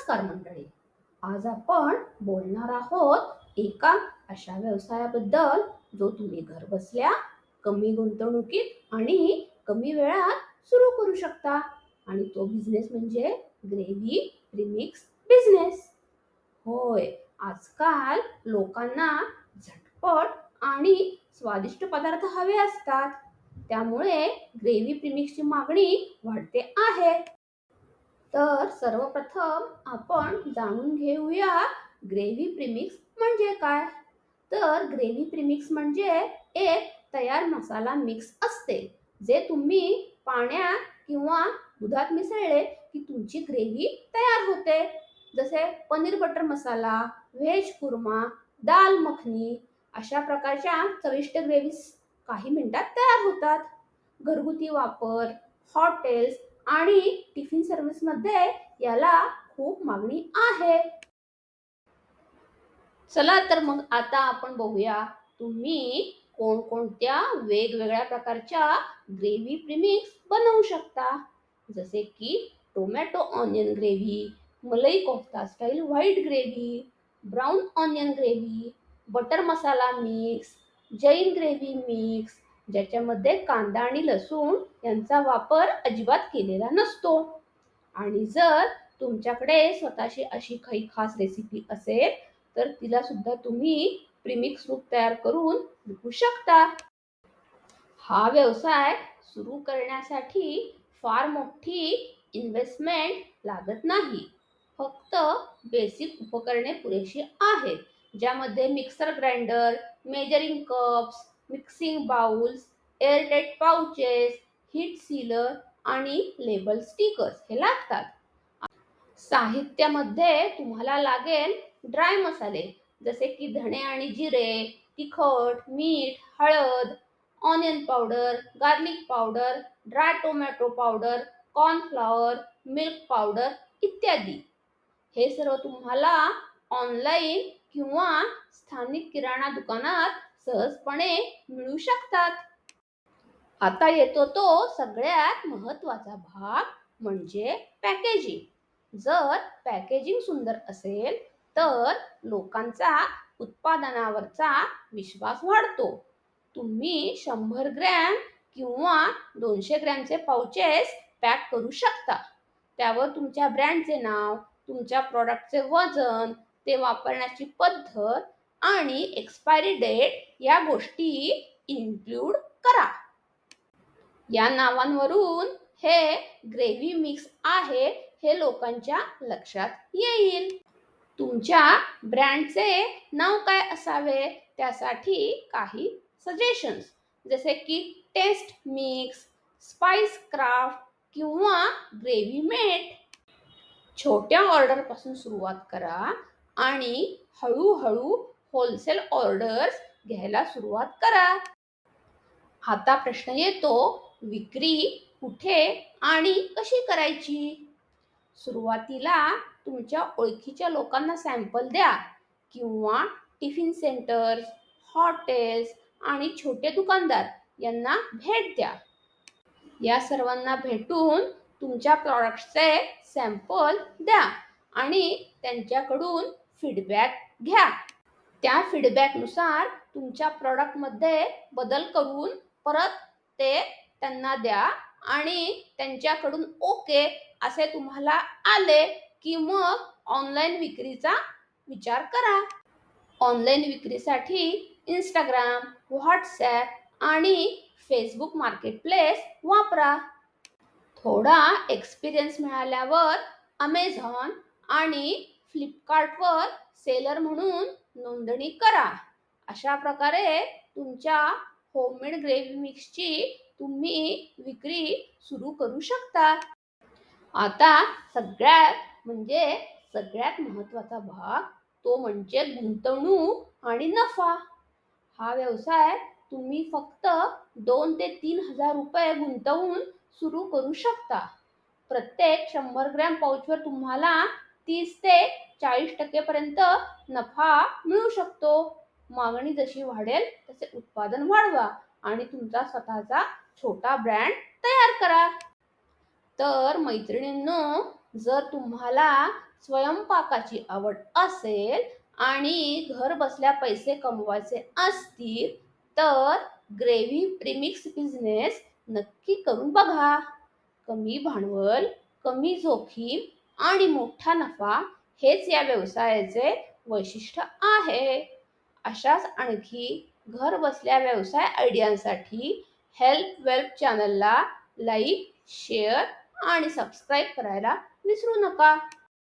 नमस्कार मंडळी. आज आपण बोलणार आहोत एका अशा व्यवसायाबद्दल जो तुम्ही घर बसल्या कमी गुंतवणुकीत आणि कमी वेळात सुरू करू शकता. आणि तो बिझनेस म्हणजे ग्रेव्ही रिमिक्स बिझनेस होय आजकाल लोकांना झटपट आणि स्वादिष्ट पदार्थ हवे असतात. त्यामुळे ग्रेव्ही प्रिमिक्सची मागणी वाढते आहे. तर सर्वप्रथम आपण जाणून घेऊया ग्रेव्ही प्रिमिक्स म्हणजे काय? तर ग्रेव्ही प्रिमिक्स म्हणजे एक तयार मसाला मिक्स असते जे तुम्ही पाण्यात किंवा दुधात मिसळले की तुमची ग्रेव्ही तयार होते. जसे पनीर बटर मसाला व्हेज कुर्मा दाल मखनी अशा प्रकारच्या चविष्ट ग्रेव्हीज काही मिनिटात तयार होतात. घरगुती वापर हॉटेल्स आणि टिफिन सर्व्हिसमध्ये याला खूप मागणी आहे. चला तर मग आता आपण बघूया तुम्ही कोणकोणत्या वेगवेगळ्या प्रकारच्या ग्रेव्ही प्रिमिक्स बनवू शकता. जसे की tomato onion gravy malai kofta style white gravy brown onion gravy butter masala mix Jain gravy mix ज्याच्यामध्ये कांदा आणि लसूण यांचा वापर अजिबात केलेला नसतो. आणि जर तुमच्याकडे स्वतःची अशी काही खास रेसिपी असेल तर तिला सुद्धा तुम्ही प्रिमिक्स रूप तयार करून विकू शकता. हा व्यवसाय सुरू करण्यासाठी फार मोठी इन्व्हेस्टमेंट लागत नाही. फक्त बेसिक उपकरणे पुरेशी आहेत ज्यामध्ये mixer grinder measuring cups mixing bowls airtight pouches heat sealer आणि लेबल स्टिकर्स हे लागतात. साहित्यामध्ये तुम्हाला लागेल ड्राय मसाले जसे की धणे आणि जिरे तिखट मीठ हळद onion powder garlic powder dry tomato powder cornflour milk powder इत्यादी. हे सर्व तुम्हाला ऑनलाईन किंवा स्थानिक किराणा दुकानात सहजपणे मिळू शकतात. आता येतो तो सगळ्यात महत्त्वाचा भाग म्हणजे पॅकेजिंग जर पॅकेजिंग सुंदर असेल तर लोकांचा उत्पादनावरचा विश्वास वाढतो. तुम्ही शंभर ग्रॅम किंवा दोनशे ग्रॅमचे पाउचेस पॅक करू शकता. त्यावर तुमच्या ब्रँडचे नाव तुमच्या प्रॉडक्टचे वजन ते वापरण्याची पद्धत आणि एक्सपायरी डेट या गोष्टी इन्क्लूड करा. या नावांवरून हे ग्रेव्ही मिक्स आहे हे लोकांच्या लक्षात येईल. तुमच्या ब्रँडचे नाव काय असावे? त्यासाठी काही सजेशन्स जसे की टेस्ट मिक्स स्पाइस क्राफ्ट किंवा ग्रेव्ही मेट छोट्या ऑर्डरपासून सुरुवात करा आणि हळूहळू होलसेल ऑर्डर्स घ्यायला सुरुवात करा. आता प्रश्न येतो विक्री कुठे आणि कशी करायची? सुरुवातीला तुमच्या ओळखीच्या लोकांना सॅम्पल द्या किंवा टिफिन सेंटर्स हॉटेल्स आणि छोटे दुकानदार यांना भेट द्या. या सर्वांना भेटून तुमच्या प्रॉडक्टचे सॅम्पल द्या आणि त्यांच्याकडून फीडबॅक घ्या. त्या फीडबॅकनुसार तुमच्या प्रॉडक्टमध्ये बदल करून परत ते त्यांना द्या आणि त्यांच्याकडून ओके असे तुम्हाला आले की मग ऑनलाईन विक्रीचा विचार करा. ऑनलाईन विक्रीसाठी इंस्टाग्राम व्हॉट्सॲप आणि फेसबुक मार्केटप्लेस वापरा. थोडा एक्सपिरियन्स मिळाल्यावर अमेझॉन आणि फ्लिपकार्टवर सेलर म्हणून नोंदणी करा. अशा प्रकारे तुमच्या होममेड ग्रेव्ही मिक्सची तुम्ही विक्री सुरू करू शकता. आता सगळ्यात म्हणजे सगळ्यात महत्त्वाचा भाग तो म्हणजे गुंतवणूक आणि नफा. हा व्यवसाय तुम्ही फक्त दोन ते तीन हजार रुपये गुंतवून सुरू करू शकता. प्रत्येक शंभर ग्रॅम पाऊचवर तुम्हाला तीस ते चाळीस टक्केपर्यंत नफा मिळू शकतो. मागणी जशी वाढेल तसे उत्पादन वाढवा आणि तुमचा स्वतःचा छोटा ब्रँड तयार करा. तर मैत्रिणींनो जर तुम्हाला स्वयंपाकाची आवड असेल आणि घर बसल्या पैसे कमवायचे असतील तर ग्रेव्ही प्रिमिक्स बिझनेस नक्की करून बघा. कमी भांडवल कमी जोखीम आणि मोठा नफा हेच या व्यवसायाचे वैशिष्ट्य आहे. अशाच आणखी घर बसल्या व्यवसाय आयडियांसाठी हेल्प वेल्प चॅनलला लाईक शेअर आणि सबस्क्राईब करायला विसरू नका.